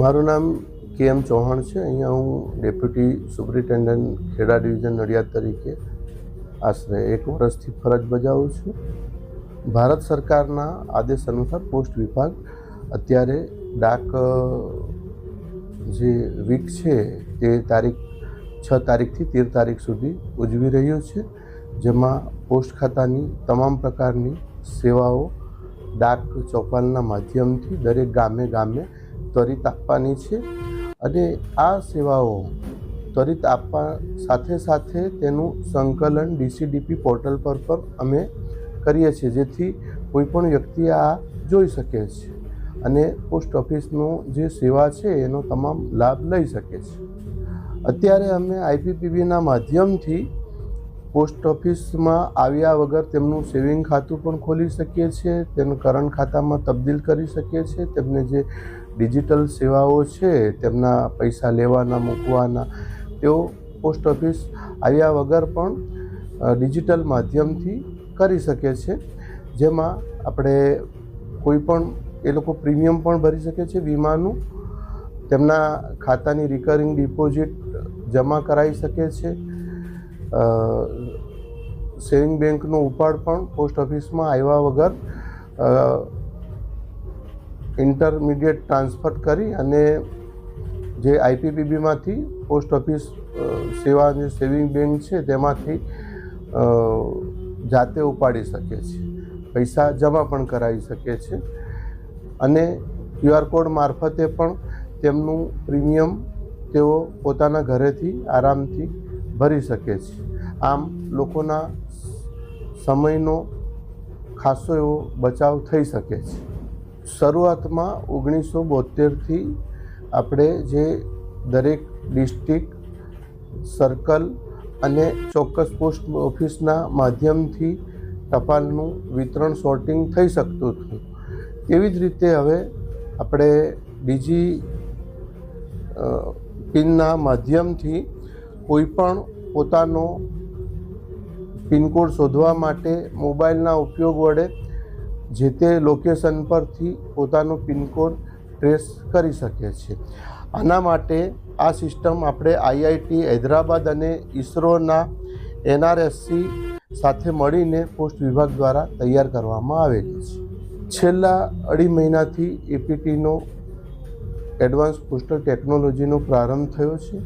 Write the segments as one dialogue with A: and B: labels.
A: મારું નામ કે એમ ચૌહાણ છે. અહીંયા હું deputy superintendent Kheda division Nadiad તરીકે આશરે એક વર્ષથી ફરજ બજાવું છું. ભારત સરકારના આદેશ અનુસાર પોસ્ટ વિભાગ અત્યારે ડાક જે વીક છે તે તારીખ, છ તારીખથી તેર તારીખ સુધી ઉજવી રહ્યો છે. જેમાં પોસ્ટ ખાતાની તમામ પ્રકારની સેવાઓ ડાક ચોપાલના માધ્યમથી દરેક ગામે ગામે ત્વરિત આપવાની છે અને આ સેવાઓ ત્વરિત આપવા સાથે સાથે તેનું સંકલન ડીસીડીપી પોર્ટલ પર પણ અમે કરીએ છીએ, જેથી કોઈપણ વ્યક્તિ આ જોઈ શકે છે અને પોસ્ટ ઓફિસનું જે સેવા છે એનો તમામ લાભ લઈ શકે છે. અત્યારે અમે આઈપીપીબીના માધ્યમથી પોસ્ટ ઓફિસમાં આવ્યા વગર તેમનું સેવિંગ ખાતું પણ ખોલી શકીએ છીએ, તેનું કરંટ ખાતામાં તબદીલ કરી શકીએ છીએ, તેમને જે ડિજિટલ સેવાઓ છે, તેમના પૈસા લેવાના, મૂકવાના, તેઓ પોસ્ટ ઓફિસ આવ્યા વગર પણ ડિજિટલ માધ્યમથી કરી શકે છે. જેમાં આપણે કોઈ પણ, એ લોકો પ્રીમિયમ પણ ભરી શકે છે વીમાનું. તેમના ખાતાની રિકરિંગ ડિપોઝિટ જમા કરાવી શકે છે. સેવિંગ બેંકનો ઉપાડ પણ પોસ્ટ ઓફિસમાં આવ્યા વગર ઇન્ટરમીડિયેટ ટ્રાન્સફર કરી અને જે આઈપીપીબીમાંથી પોસ્ટ ઓફિસ સેવા જે સેવિંગ બેંક છે તેમાંથી જાતે ઉપાડી શકે છે. પૈસા જમા પણ કરાવી શકે છે. અને ક્યુઆર કોડ મારફતે પણ તેમનું પ્રીમિયમ તેઓ પોતાના ઘરેથી આરામથી ભરી શકે છે. આમ લોકોના સમયનો ખાસો એવો બચાવ થઈ શકે છે. શરૂઆતમાં ઓગણીસો બોતેરથી આપણે જે દરેક ડિસ્ટ્રિક્ટ, સર્કલ અને ચોક્કસ પોસ્ટ ઓફિસના માધ્યમથી ટપાલનું વિતરણ, સોર્ટિંગ થઈ શકતું હતું. તેવી જ રીતે હવે આપણે બીજી પિનના માધ્યમથી કોઈપણ પોતાનો પિનકોડ શોધવા માટે મોબાઈલના ઉપયોગ વડે જે તે લોકેશન પરથી પોતાનો પિનકોડ ટ્રેસ કરી શકે છે. આના માટે આ સિસ્ટમ આપણે આઈઆઈટી હૈદરાબાદ અને ઇસરોના એનઆરએસસી સાથે મળીને પોસ્ટ વિભાગ દ્વારા તૈયાર કરવામાં આવેલી છે. છેલ્લા અઢી મહિનાથી એપીટીનો એડવાન્સ પોસ્ટલ ટેકનોલોજીનો પ્રારંભ થયો છે,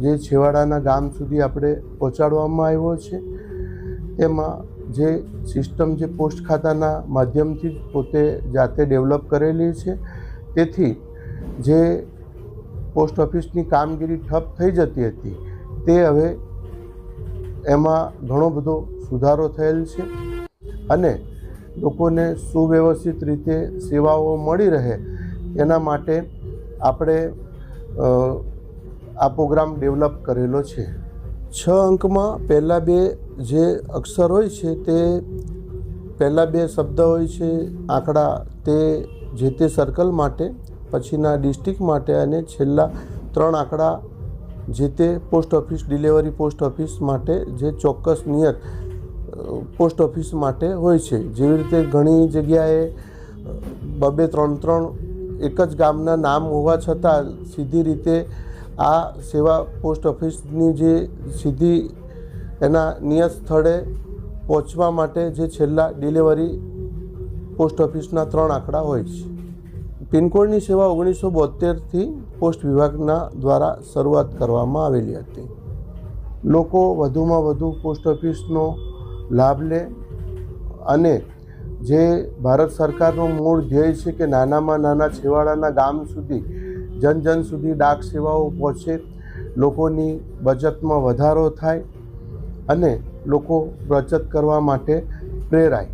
A: જે છેવાડાના ગામ સુધી આપણે પહોંચાડવામાં આવ્યો છે. તેમાં જે સિસ્ટમ જે પોસ્ટ ખાતાના માધ્યમથી પોતે જાતે ડેવલપ કરેલી છે. તેથી જે પોસ્ટ ઓફિસની કામગીરી ઠપ થઈ જતી હતી, તે હવે એમાં ઘણો બધો સુધારો થયેલ છે અને લોકોને સુવ્યવસ્થિત રીતે સેવાઓ મળી રહે એના માટે આપણે આ પ્રોગ્રામ ડેવલપ કરેલો છે. છ અંકમાં પહેલાં બે જે અક્ષર હોય છે તે પહેલાં બે શબ્દ હોય છે, આંકડા તે જે તે સર્કલ માટે, પછીના ડિસ્ટ્રિક્ટ માટે અને છેલ્લા ત્રણ આંકડા જે તે post office delivery post office માટે જે ચોક્કસ નિયત પોસ્ટ ઓફિસ માટે હોય છે. જેવી રીતે ઘણી જગ્યાએ બબે ત્રણ ત્રણ એક જ ગામના નામ હોવા છતાં સીધી રીતે આ સેવા પોસ્ટ ઓફિસની જે સીધી એના નિયત સ્થળે પહોંચવા માટે જે છેલ્લા ડિલિવરી પોસ્ટ ઓફિસના ત્રણ આંકડા હોય છે. પિનકોડની સેવા ઓગણીસો બોતેરથી પોસ્ટ વિભાગના દ્વારા શરૂઆત કરવામાં આવેલી હતી. લોકો વધુમાં વધુ પોસ્ટ ઓફિસનો લાભ લે અને જે ભારત સરકારનો મૂળ ધ્યેય છે કે નાનામાં નાના છેવાડાના ગામ સુધી, જન જન સુધી ડાક સેવાઓ પહોંચે, લોકોની બચતમાં વધારો થાય અને લોકો બચત કરવા માટે પ્રેરાય.